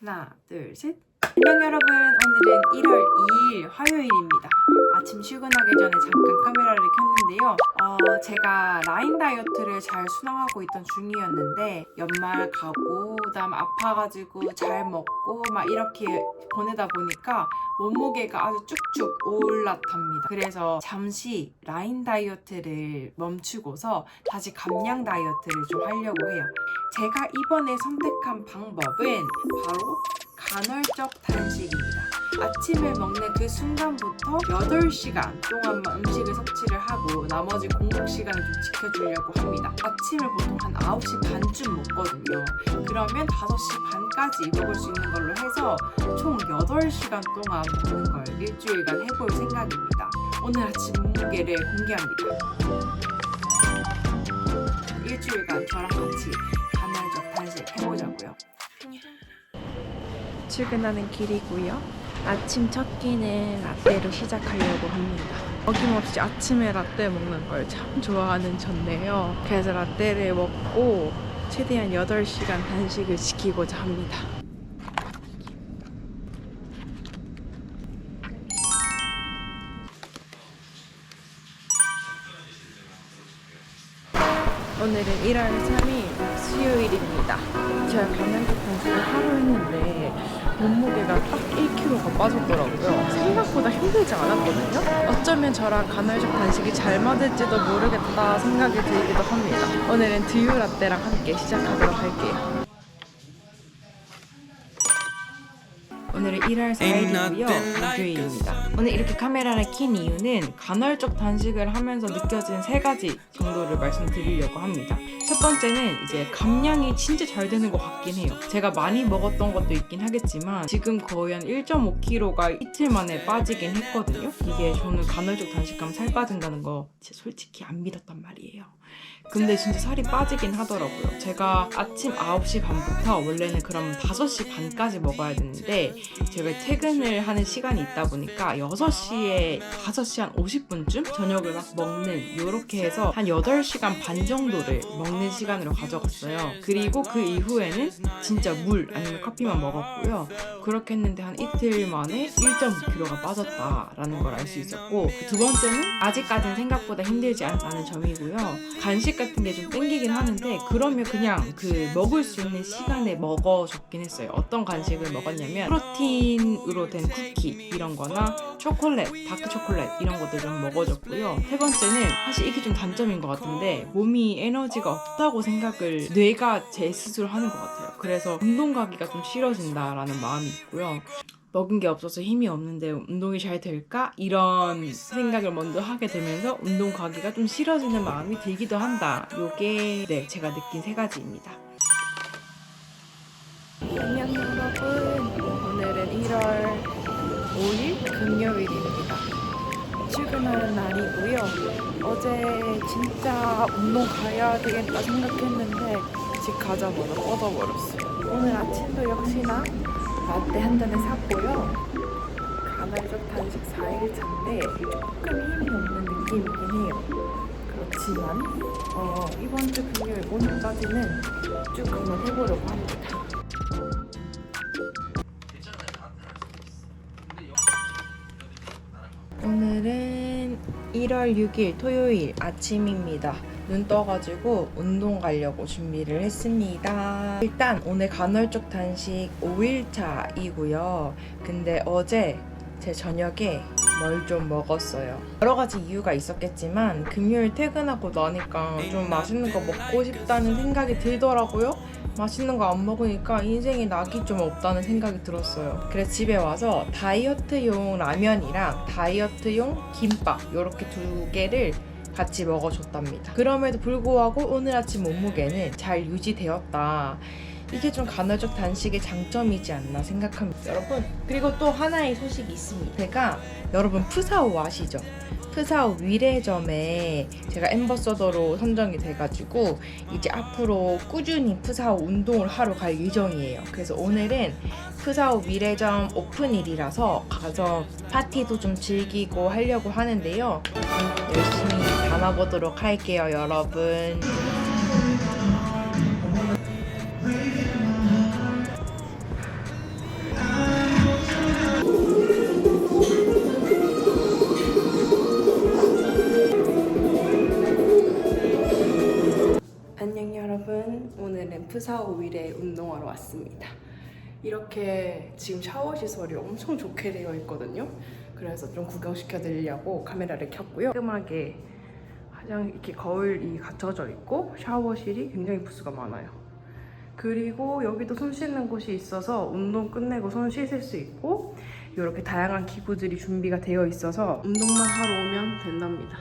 하나, 둘, 셋. 안녕 여러분. 오늘은 1월 2일 화요일입니다. 아침 출근하기 전에 잠깐 카메라를 켰는데요. 어, 제가 라인 다이어트를 잘 수행하고 있던 중이었는데 연말 가고 그다음 아파가지고 잘 먹고 막 이렇게 보내다 보니까 몸무게가 아주 쭉쭉 올라탑니다. 그래서 잠시 라인 다이어트를 멈추고서 다시 감량 다이어트를 좀 하려고 해요. 제가 이번에 선택한 방법은 바로 간헐적 단식입니다. 아침을 먹는 그 순간부터 8시간 동안만 음식을 섭취를 하고 나머지 공복 시간을 좀 지켜주려고 합니다. 아침을 보통 한 9시 반쯤 먹거든요. 그러면 5시 반까지 먹을 수 있는 걸로 해서 총 8시간 동안 먹는 걸 일주일간 해볼 생각입니다. 오늘 아침 몸무게를 공개합니다. 일주일간 저랑 같이 간헐적 단식 해보자고요. 출근하는 길이고요. 아침 첫 끼는 라떼로 시작하려고 합니다. 어김없이 아침에 라떼 먹는 걸 참 좋아하는 전데요. 그래서 라떼를 먹고 최대한 8시간 단식을 지키고자 합니다. 오늘은 1월 3일 수요일입니다. 제가 간헐적 단식을 1kg가 빠졌더라고요. 생각보다 힘들지 않았거든요. 어쩌면 저랑 간헐적 단식이 잘 맞을지도 모르겠다 생각이 들기도 합니다. 오늘은 두유 라떼랑 함께 시작하도록 할게요. 오늘은 1월 4일이고요. 목요일입니다. 오늘 이렇게 카메라를 킨 이유는 간헐적 단식을 하면서 느껴진 세 가지 정도를 말씀드리려고 합니다. 첫 번째는 이제 감량이 진짜 잘 되는 것 같긴 해요. 제가 많이 먹었던 것도 있긴 하겠지만 지금 거의 한 1.5kg가 이틀 만에 빠지긴 했거든요. 이게 저는 간헐적 단식하면 살 빠진다는 거 솔직히 안 믿었단 말이에요. 근데 진짜 살이 빠지긴 하더라고요. 제가 아침 9시 반부터 원래는 그럼 5시 반까지 먹어야 되는데 제가 퇴근을 하는 시간이 있다 보니까 6시에 5시 한 50분쯤 저녁을 막 먹는 이렇게 해서 한 8시간 반 정도를 먹는 시간으로 가져갔어요. 그리고 그 이후에는 진짜 물 아니면 커피만 먹었고요. 그렇게 했는데 한 이틀 만에 1.5kg가 빠졌다라는 걸 알 수 있었고 두 번째는 아직까지는 생각보다 힘들지 않다는 점이고요. 간식 같은 게 좀 땡기긴 하는데 그러면 그냥 그 먹을 수 있는 시간에 먹어줬긴 했어요. 어떤 간식을 먹었냐면 프로틴 으로 된 쿠키 이런 거나 초콜릿, 다크 초콜릿 이런 것들 좀 먹어줬고요. 세 번째는 사실 이게 좀 단점인 것 같은데 몸이 에너지가 없다고 생각을 뇌가 제 스스로 하는 것 같아요. 그래서 운동 가기가 좀 싫어진다라는 마음이 있고요. 먹은 게 없어서 힘이 없는데 운동이 잘 될까? 이런 생각을 먼저 하게 되면서 운동 가기가 좀 싫어지는 마음이 들기도 한다. 요게 네, 제가 느낀 세 가지입니다. 출근하는 날이고요. 어제 진짜 운동 가야 되겠다 생각했는데 집 가자마자 뻗어버렸어요. 오늘 아침도 역시나 라떼 한 잔을 샀고요. 간헐적 단식 4일차인데 조금 힘이 없는 느낌이긴 해요. 그렇지만 어, 이번 주 금요일 오늘까지는 쭉 한번 해보려고 합니다. 오늘은 1월 6일 토요일 아침입니다. 눈 떠가지고 운동 가려고 준비를 했습니다. 일단 오늘 간헐적 단식 5일차이고요. 근데 어제 제 저녁에 뭘 좀 먹었어요. 여러 가지 이유가 있었겠지만 금요일 퇴근하고 나니까 좀 맛있는 거 먹고 싶다는 생각이 들더라고요. 맛있는 거 안 먹으니까 인생에 낙이 좀 없다는 생각이 들었어요. 그래서 집에 와서 다이어트용 라면이랑 다이어트용 김밥 이렇게 두 개를 같이 먹어줬답니다. 그럼에도 불구하고 오늘 아침 몸무게는 잘 유지되었다. 이게 좀 간헐적 단식의 장점이지 않나 생각합니다. 여러분, 그리고 또 하나의 소식이 있습니다. 제가 여러분 푸사오 아시죠? 푸사오 위례점에 제가 엠버서더로 선정이 돼가지고 이제 앞으로 꾸준히 푸사오 운동을 하러 갈 예정이에요. 그래서 오늘은 푸사오 위례점 오픈일이라서 가서 파티도 좀 즐기고 하려고 하는데요. 열심히 담아보도록 할게요, 여러분. 윌에 운동하러 왔습니다. 이렇게 지금 샤워 시설이 엄청 좋게 되어 있거든요. 그래서 좀 구경시켜 드리려고 카메라를 켰고요. 깔끔하게 화장 이렇게 거울이 갖춰져 있고 샤워실이 굉장히 부스가 많아요. 그리고 여기도 손 씻는 곳이 있어서 운동 끝내고 손 씻을 수 있고 이렇게 다양한 기구들이 준비가 되어 있어서 운동만 하러 오면 된답니다.